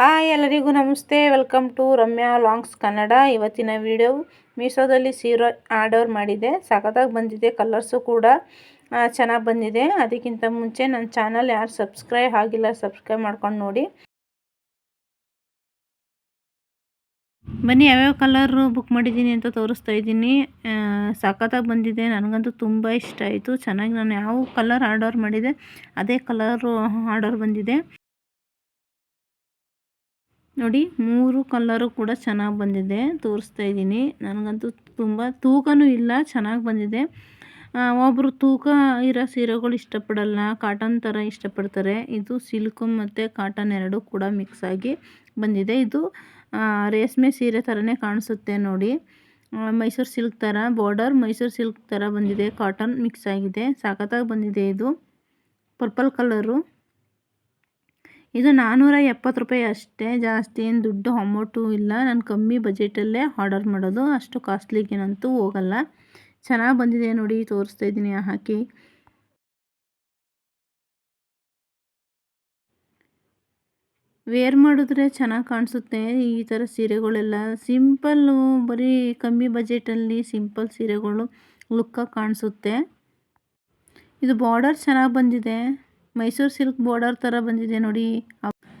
Hi, ಎಲ್ಲರಿಗೂ namaste. Welcome to Ramya longs Kannada. ಇವತ್ತಿನ video ಮೀಶೋದಲ್ಲಿ ಸೀರೆ ಆರ್ಡರ್ ಮಾಡಿದೆ. ಸಖತ್ತಾಗಿ ಬಂದಿದೆ, ಕಲರ್ಸು ಕೂಡ ಚೆನ್ನಾಗಿ ಬಂದಿದೆ. ಅದಕ್ಕಿಂತ ಮುಂಚೆ ನನ್ನ ಚಾನಲ್ ಯಾರು ಸಬ್ಸ್ಕ್ರೈಬ್ ಆಗಿಲ್ಲ, ಸಬ್ಸ್ಕ್ರೈಬ್ ಮಾಡ್ಕೊಂಡು ನೋಡಿ. ಬನ್ನಿ, ಯಾವ್ಯಾವ ಕಲರು ಬುಕ್ ಮಾಡಿದ್ದೀನಿ ಅಂತ ತೋರಿಸ್ತಾ ಇದ್ದೀನಿ. ಸಖತ್ತಾಗಿ ಬಂದಿದೆ. ನನಗಂತೂ ತುಂಬ ಇಷ್ಟ ಆಯಿತು. ಚೆನ್ನಾಗಿ ನಾನು ಯಾವ ಕಲರ್ ಆರ್ಡರ್ ಮಾಡಿದೆ, ಅದೇ ಕಲರು ಆರ್ಡರ್ ಬಂದಿದೆ. ನೋಡಿ, ಮೂರು ಕಲ್ಲರು ಕೂಡ ಚೆನ್ನಾಗಿ ಬಂದಿದೆ. ತೋರಿಸ್ತಾ ಇದ್ದೀನಿ. ನನಗಂತೂ ತುಂಬ ತೂಕನೂ ಇಲ್ಲ, ಚೆನ್ನಾಗಿ ಬಂದಿದೆ. ಒಬ್ಬರು ತೂಕ ಇರೋ ಸೀರೆಗಳು ಇಷ್ಟಪಡಲ್ಲ, ಕಾಟನ್ ಥರ ಇಷ್ಟಪಡ್ತಾರೆ. ಇದು ಸಿಲ್ಕು ಮತ್ತು ಕಾಟನ್ ಎರಡು ಕೂಡ ಮಿಕ್ಸ್ ಆಗಿ ಬಂದಿದೆ. ಇದು ರೇಷ್ಮೆ ಸೀರೆ ಥರನೇ ಕಾಣಿಸುತ್ತೆ ನೋಡಿ. ಮೈಸೂರು ಸಿಲ್ಕ್ ಥರ ಬಾರ್ಡರ್ ಮೈಸೂರು ಸಿಲ್ಕ್ ಥರ ಬಂದಿದೆ. ಕಾಟನ್ ಮಿಕ್ಸ್ ಆಗಿದೆ. ಸಾಕತ್ತಾಗಿ ಬಂದಿದೆ ಇದು. Purple colour. ಇದು ನಾನ್ನೂರ ಎಪ್ಪತ್ತು ರೂಪಾಯಿ ಅಷ್ಟೇ. ಜಾಸ್ತಿ ಏನು ದುಡ್ಡು ಅಮೌಂಟು ಇಲ್ಲ. ನಾನು ಕಮ್ಮಿ ಬಜೆಟಲ್ಲೇ ಆರ್ಡರ್ ಮಾಡೋದು. ಅಷ್ಟು ಕಾಸ್ಟ್ಲಿಗೇನಂತೂ ಹೋಗಲ್ಲ. ಚೆನ್ನಾಗಿ ಬಂದಿದೆ ನೋಡಿ, ತೋರಿಸ್ತಾ ಇದ್ದೀನಿ ಹಾಕಿ. ವೇರ್ ಮಾಡಿದ್ರೆ ಚೆನ್ನಾಗಿ ಕಾಣಿಸುತ್ತೆ. ಈ ಥರ ಸೀರೆಗಳೆಲ್ಲ ಸಿಂಪಲ್ಲು, ಬರೀ ಕಮ್ಮಿ ಬಜೆಟಲ್ಲಿ ಸಿಂಪಲ್ ಸೀರೆಗಳು ಲುಕ್ಕಾಗಿ ಕಾಣಿಸುತ್ತೆ. ಇದು ಬಾರ್ಡರ್ ಚೆನ್ನಾಗಿ ಬಂದಿದೆ. ಮೈಸೂರು ಸಿಲ್ಕ್ ಬಾರ್ಡರ್ ಥರ ಬಂದಿದೆ ನೋಡಿ.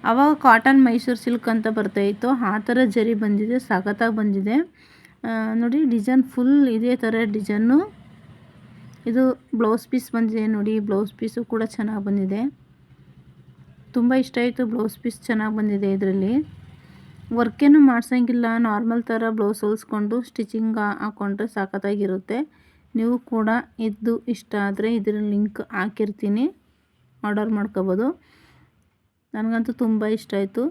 ಅವಾಗ ಕಾಟನ್ ಮೈಸೂರು ಸಿಲ್ಕ್ ಅಂತ ಬರ್ತಾಯಿತ್ತು ಆ ಥರ ಜರಿ ಬಂದಿದೆ, ಸಖತ್ತಾಗಿ ಬಂದಿದೆ. ನೋಡಿ ಡಿಸೈನ್ ಫುಲ್ ಇದೇ ಥರ ಡಿಸೈನು ಇದು ಬ್ಲೌಸ್ ಪೀಸ್ ಬಂದಿದೆ ನೋಡಿ ಬ್ಲೌಸ್ ಪೀಸು ಕೂಡ ಚೆನ್ನಾಗಿ ಬಂದಿದೆ. ತುಂಬ ಇಷ್ಟ ಆಯಿತು ಬ್ಲೌಸ್ ಪೀಸ್ ಚೆನ್ನಾಗಿ ಬಂದಿದೆ ಇದರಲ್ಲಿ. ವರ್ಕೇನು ಮಾಡ್ಸೋಂಗಿಲ್ಲ ನಾರ್ಮಲ್ ಥರ ಬ್ಲೌಸ್ ಹೊಲಿಸ್ಕೊಂಡು ಸ್ಟಿಚಿಂಗ್ ಹಾಕ್ಕೊಂಡ್ರೆ ಸಾಕತ್ತಾಗಿರುತ್ತೆ ನೀವು ಕೂಡ ಇದ್ದು ಇಷ್ಟ ಆದರೆ ಇದರ ಲಿಂಕ್ ಹಾಕಿರ್ತೀನಿ. ಆರ್ಡರ್ ಮಾಡ್ಕೋಬೋದು. ನನಗಂತೂ ತುಂಬ ಇಷ್ಟ ಆಯಿತು.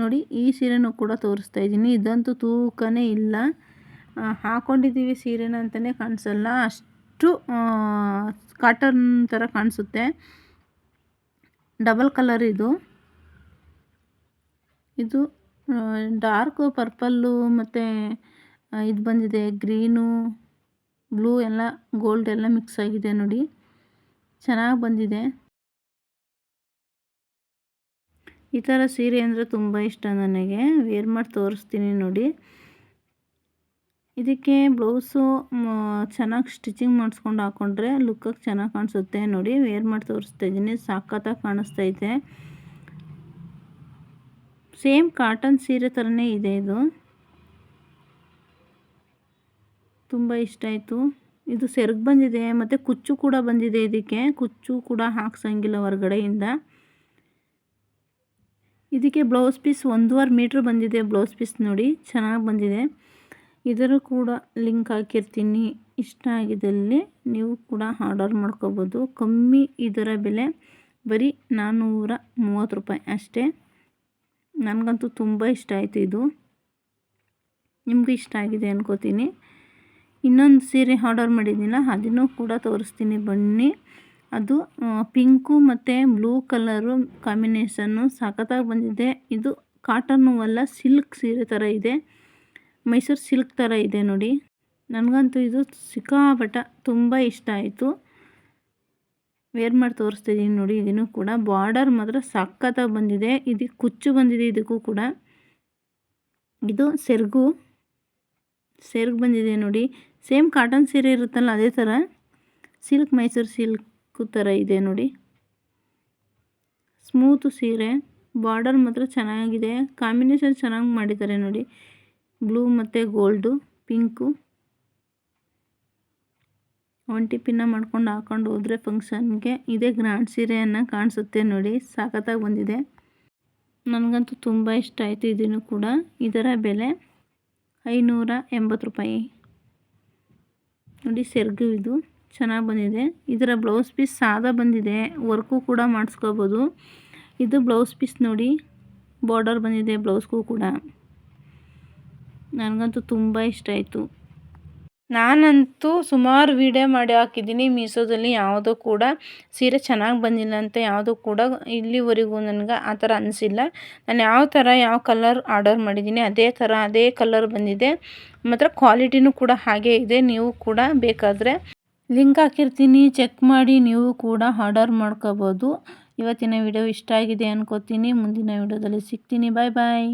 ನೋಡಿ, ಈ ಸೀರೆನೂ ಕೂಡ ತೋರಿಸ್ತಾ ಇದ್ದೀನಿ. ಇದಂತೂ ತೂಕನೇ ಇಲ್ಲ. ಹಾಕ್ಕೊಂಡಿದ್ದೀವಿ ಸೀರೆನ ಅಂತಲೇ ಕಾಣಿಸಲ್ಲ. ಅಷ್ಟು ಕಾಟನ್ ಥರ ಕಾಣಿಸುತ್ತೆ. ಡಬಲ್ ಕಲರ್ ಇದು. ಇದು ಡಾರ್ಕ್ ಪರ್ಪಲ್ಲು ಮತ್ತು ಇದು ಬಂದಿದೆ ಗ್ರೀನು, ಬ್ಲೂ ಎಲ್ಲ, ಗೋಲ್ಡ್ ಎಲ್ಲ ಮಿಕ್ಸ್ ಆಗಿದೆ ನೋಡಿ. ಚೆನ್ನಾಗಿ ಬಂದಿದೆ. ಈ ಥರ ಸೀರೆ ಅಂದರೆ ತುಂಬ ಇಷ್ಟ ನನಗೆ. ವೇರ್ ಮಾಡಿ ತೋರಿಸ್ತೀನಿ ನೋಡಿ. ಇದಕ್ಕೆ ಬ್ಲೌಸು ಚೆನ್ನಾಗಿ ಸ್ಟಿಚಿಂಗ್ ಮಾಡಿಸ್ಕೊಂಡು ಹಾಕ್ಕೊಂಡ್ರೆ ಲುಕ್ಕಾಗಿ ಚೆನ್ನಾಗಿ ಕಾಣಿಸುತ್ತೆ ನೋಡಿ. ವೇರ್ ಮಾಡಿ ತೋರಿಸ್ತಾ ಇದ್ದೀನಿ. ಸಖತ್ತಾಗಿ ಕಾಣಿಸ್ತೈತೆ ಸೇಮ್ ಕಾಟನ್ ಸೀರೆ ಥರನೇ ಇದೆ ಇದು. ತುಂಬ ಇಷ್ಟ ಆಯಿತು. ಇದು ಸೆರಗು ಬಂದಿದೆ, ಮತ್ತು ಕುಚ್ಚು ಕೂಡ ಬಂದಿದೆ ಇದಕ್ಕೆ. ಕುಚ್ಚು ಕೂಡ ಹಾಕ್ಸಂಗಿಲ್ಲ ಹೊರಗಡೆಯಿಂದ. ಇದಕ್ಕೆ ಬ್ಲೌಸ್ ಪೀಸ್ ಒಂದೂವರೆ ಮೀಟ್ರ್ ಬಂದಿದೆ ಬ್ಲೌಸ್ ಪೀಸ್ ನೋಡಿ, ಚೆನ್ನಾಗಿ ಬಂದಿದೆ. ಇದರ ಕೂಡ ಲಿಂಕ್ ಹಾಕಿರ್ತೀನಿ. ಇಷ್ಟ ಆಗಿದ್ದಲ್ಲಿ ನೀವು ಕೂಡ ಆರ್ಡರ್ ಮಾಡ್ಕೋಬೋದು. ಕಮ್ಮಿ ಇದರ ಬೆಲೆ ಬರೀ ನಾನ್ನೂರ ಮೂವತ್ತು ರೂಪಾಯಿ ಅಷ್ಟೇ. ನನಗಂತೂ ತುಂಬ ಇಷ್ಟ ಆಯಿತು ಇದು. ನಿಮಗೂ ಇಷ್ಟ ಆಗಿದೆ ಅನ್ಕೋತೀನಿ. ಇನ್ನೊಂದು ಸೀರೆ ಆರ್ಡರ್ ಮಾಡಿದ್ದೀನಲ್ಲ, ಅದನ್ನು ಕೂಡ ತೋರಿಸ್ತೀನಿ ಬನ್ನಿ. ಅದು ಪಿಂಕು ಮತ್ತು ಬ್ಲೂ ಕಲರು ಕಾಂಬಿನೇಷನ್ನು ಸಖತ್ತಾಗಿ ಬಂದಿದೆ. ಇದು ಕಾಟನ್ನು ಅಲ್ಲ, ಸಿಲ್ಕ್ ಸೀರೆ ಥರ ಇದೆ. ಮೈಸೂರು ಸಿಲ್ಕ್ ಥರ ಇದೆ ನೋಡಿ. ನನಗಂತೂ ಇದು ಸಿಕ್ಕಾಪಟ್ಟ ತುಂಬ ಇಷ್ಟ ಆಯಿತು. ವೇರ್ ಮಾಡಿ ತೋರಿಸ್ತಿದ್ದೀನಿ ನೋಡಿ, ಇದನ್ನು ಕೂಡ. ಬಾರ್ಡರ್ ಮಾತ್ರ ಸಖತ್ತಾಗಿ ಬಂದಿದೆ. ಇದು ಕುಚ್ಚು ಬಂದಿದೆ, ಇದಕ್ಕೂ ಕೂಡ. ಇದು ಸೆರಗು. ಸೆರಗು ಬಂದಿದೆ ನೋಡಿ. ಸೇಮ್ ಕಾಟನ್ ಸೀರೆ ಇರುತ್ತಲ್ಲ, ಅದೇ ಥರ ಸಿಲ್ಕ್ ಮೈಸೂರು ಸಿಲ್ಕ್. ಥರ ಇದೆ ನೋಡಿ. ಸ್ಮೂತು ಸೀರೆ, ಬಾರ್ಡರ್ ಮಾತ್ರ ಚೆನ್ನಾಗಿದೆ. ಕಾಂಬಿನೇಷನ್ ಚೆನ್ನಾಗಿ ಮಾಡಿದ್ದಾರೆ ನೋಡಿ. ಬ್ಲೂ ಮತ್ತು ಗೋಲ್ಡು, ಪಿಂಕು. ಒಂಟಿ ಪಿನ್ನ ಮಾಡ್ಕೊಂಡು ಹಾಕೊಂಡು ಹೋದರೆ ಫಂಕ್ಷನ್ಗೆ ಇದೇ ಗ್ರ್ಯಾಂಡ್ ಸೀರೆಯನ್ನು ಕಾಣಿಸುತ್ತೆ ನೋಡಿ. ಸಾಕತ್ತಾಗಿ ಬಂದಿದೆ. ನನಗಂತೂ ತುಂಬ ಇಷ್ಟ ಆಯಿತು ಇದನ್ನು ಕೂಡ. ಇದರ ಬೆಲೆ ಐನೂರ ಎಂಬತ್ತು ರೂಪಾಯಿ. ನೋಡಿ, ಸೆರ್ಗು ಇದು. ಚೆನ್ನಾಗಿ ಬಂದಿದೆ. ಇದರ ಬ್ಲೌಸ್ ಪೀಸ್ ಸಾದಾ ಬಂದಿದೆ. ವರ್ಕು ಕೂಡ ಮಾಡಿಸ್ಕೋಬೋದು. ಇದು ಬ್ಲೌಸ್ ಪೀಸ್ ನೋಡಿ ಬಾರ್ಡರ್ ಬಂದಿದೆ ಬ್ಲೌಸ್ಗೂ ಕೂಡ. ನನಗಂತೂ ತುಂಬ ಇಷ್ಟ ಆಯಿತು. ನಾನಂತೂ ಸುಮಾರು ವೀಡಿಯೋ ಮಾಡಿ ಹಾಕಿದ್ದೀನಿ. ಮೀಸೋದಲ್ಲಿ ಯಾವುದೂ ಕೂಡ ಸೀರೆ ಚೆನ್ನಾಗಿ ಬಂದಿಲ್ಲ ಅಂತ ಯಾವುದೂ ಕೂಡ ಇಲ್ಲಿವರೆಗೂ ನನಗೆ ಆ ಥರ ಅನಿಸಿಲ್ಲ. ನಾನು ಯಾವ ಥರ, ಯಾವ ಕಲರ್ ಆರ್ಡರ್ ಮಾಡಿದ್ದೀನಿ, ಅದೇ ಥರ, ಅದೇ ಕಲರ್ ಬಂದಿದೆ. ಮಾತ್ರ ಕ್ವಾಲಿಟಿನೂ ಕೂಡ ಹಾಗೇ ಇದೆ. ನೀವು ಕೂಡ ಬೇಕಾದರೆ ಲಿಂಕ್ ಹಾಕಿರ್ತೀನಿ, ಚೆಕ್ ಮಾಡಿ, ನೀವು ಕೂಡ ಆರ್ಡರ್ ಮಾಡ್ಕೋಬೋದು. ಇವತ್ತಿನ ವಿಡಿಯೋ ಇಷ್ಟ ಆಗಿದೆ ಅನ್ಕೋತೀನಿ. ಮುಂದಿನ ವಿಡಿಯೋದಲ್ಲಿ ಸಿಗ್ತೀನಿ. ಬಾಯ್ ಬಾಯ್.